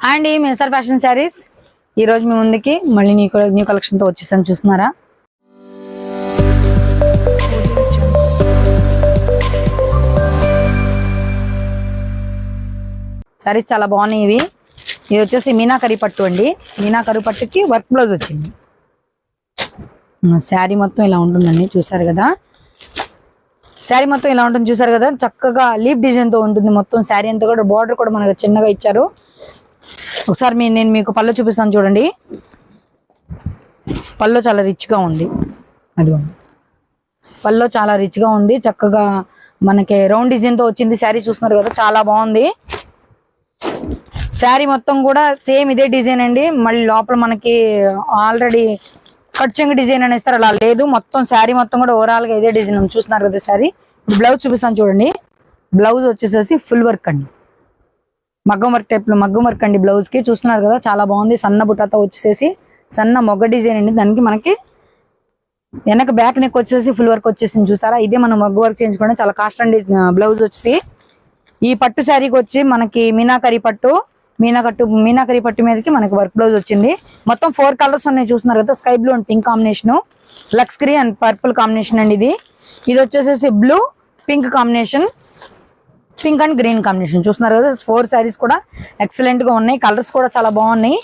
And ఈ మెసర్ fashion saris ఈ రోజు మీ ముందుకి మళ్ళీ న్యూ న్యూ కలెక్షన్తో వచ్చేసాను చూస్తున్నారా? శారీస్ చాలా బాగున్నాయి ఇవి. ఇది వచ్చేసి మీనాకరి పట్టు అండి. మీనాకరి పట్టుకి వర్క్ బ్లౌజ్ వచ్చింది. శారీ మొత్తం ఇలా ఉంటుందండి చూసారు కదా? శారీ మొత్తం ఇలా ఉంటుంది చూసారు కదా? చక్కగా లీప్ డిజైన్తో ఉంటుంది మొత్తం శారీ అంతా కూడా. బార్డర్ కూడా మనకు చిన్నగా ఇచ్చారు. ఒకసారి మీ నేను మీకు పళ్ళు చూపిస్తాను చూడండి. పళ్ళు చాలా రిచ్గా ఉంది. అది పళ్ళు చాలా రిచ్గా ఉంది. చక్కగా మనకి రౌండ్ డిజైన్తో వచ్చింది శారీ చూస్తున్నారు కదా చాలా బాగుంది. శారీ మొత్తం కూడా సేమ్ ఇదే డిజైన్ అండి. మళ్ళీ లోపల మనకి ఆల్రెడీ కట్ డిజైన్ అని ఇస్తారు అలా లేదు. మొత్తం శారీ మొత్తం కూడా ఓవరాల్గా ఇదే డిజైన్ చూస్తున్నారు కదా శారీ. బ్లౌజ్ చూపిస్తాను చూడండి. బ్లౌజ్ వచ్చేసేసి ఫుల్ వర్క్ అండి. మగ్గం వర్క్ టైప్లో మగ్గం వర్క్ అండి బ్లౌజ్కి చూస్తున్నారు కదా చాలా బాగుంది. సన్న బుట్టతో వచ్చేసి సన్న మొగ్గ డిజైన్ అండి. దానికి మనకి వెనక బ్యాక్ నెక్ వచ్చేసి ఫుల్ వర్క్ వచ్చేసింది. చూసారా? ఇదే మనం మగ్గు వర్క్ చేయించుకోవడం. చాలా కాస్ట్ అండి బ్లౌజ్ వచ్చేసి. ఈ పట్టు శారీకి వచ్చి మనకి మీనాకరి పట్టు మీనాకట్టు మీనాకరి పట్టు మీదకి మనకి వర్క్ బ్లౌజ్ వచ్చింది. మొత్తం ఫోర్ కలర్స్ ఉన్నాయి. చూస్తున్నారు కదా sky blue and pink combination. Lux green and purple combination అండి ఇది. ఇది వచ్చేసేసి blue pink combination. Pink and green combination. చూస్తున్నారు కదా ఫోర్ శారీస్ కూడా ఎక్సలెంట్గా ఉన్నాయి. కలర్స్ కూడా చాలా బాగున్నాయి.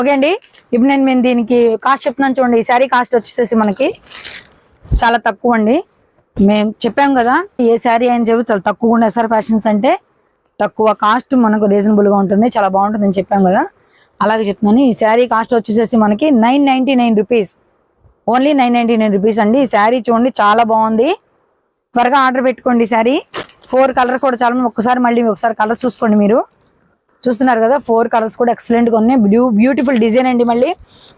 ఓకే అండి? ఇప్పుడు నేను మేము దీనికి కాస్ట్ చెప్తున్నాను చూడండి. ఈ శారీ కాస్ట్ వచ్చేసేసి మనకి చాలా తక్కువ అండి. మేము చెప్పాం కదా ఏ శారీ అని చెప్పి చాలా తక్కువ ఉండే సార్ ఫ్యాషన్స్ అంటే తక్కువ కాస్ట్ మనకు రీజనబుల్గా ఉంటుంది. చాలా బాగుంటుంది అని చెప్పాం కదా. అలాగే చెప్తున్నాను. ఈ శారీ కాస్ట్ వచ్చేసేసి మనకి nine ninety nine rupees only nine ninety nine rupees అండి. ఈ శారీ చూడండి చాలా బాగుంది. త్వరగా ఆర్డర్ పెట్టుకోండి సారీ. ఫోర్ కలర్ కూడా చాలా ఒక్కసారి మళ్ళీ ఒకసారి కలర్ చూసుకోండి మీరు. చూస్తున్నారు కదా ఫోర్ కలర్స్ కూడా ఎక్సలెంట్గా ఉన్నాయి. బ్యూ బ్యూటిఫుల్ డిజైన్ అండి మళ్ళీ.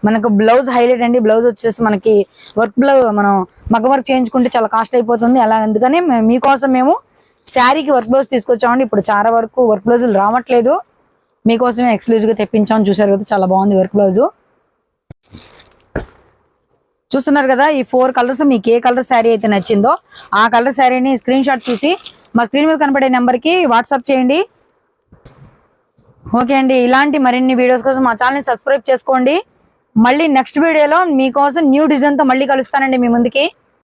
మనకు బ్లౌజ్ హైలైట్ అండి. బ్లౌజ్ వచ్చేసి మనకి వర్క్ బ్లౌజ్ మనం మగ వర్క్ చేయించుకుంటే చాలా కాస్ట్ అయిపోతుంది. అలా అందుకని మీకోసం మేము శారీకి వర్క్ బ్లౌజ్ తీసుకొచ్చామండి. ఇప్పుడు చాలా వరకు వర్క్ బ్లౌజులు రావట్లేదు. మీకోసమే ఎక్స్క్లూజివ్గా తెప్పించాము చూసారు కదా చాలా బాగుంది వర్క్ బ్లౌజు చూస్తున్నారు కదా ఈ ఫోర్ కలర్స్ మీకు ఏ కలర్ శారీ అయితే నచ్చిందో ఆ కలర్ శారీని స్క్రీన్ షాట్ చూసి మా స్క్రీన్ మీద కనబడే నెంబర్కి వాట్సాప్ చేయండి. ఓకే అండి ఇలాంటి మరిన్ని వీడియోస్ కోసం మా ఛానల్ని సబ్స్క్రైబ్ చేసుకోండి. మళ్ళీ నెక్స్ట్ వీడియోలో మీకోసం న్యూ డిజైన్తో మళ్ళీ కలుస్తానండి మీ ముందుకి.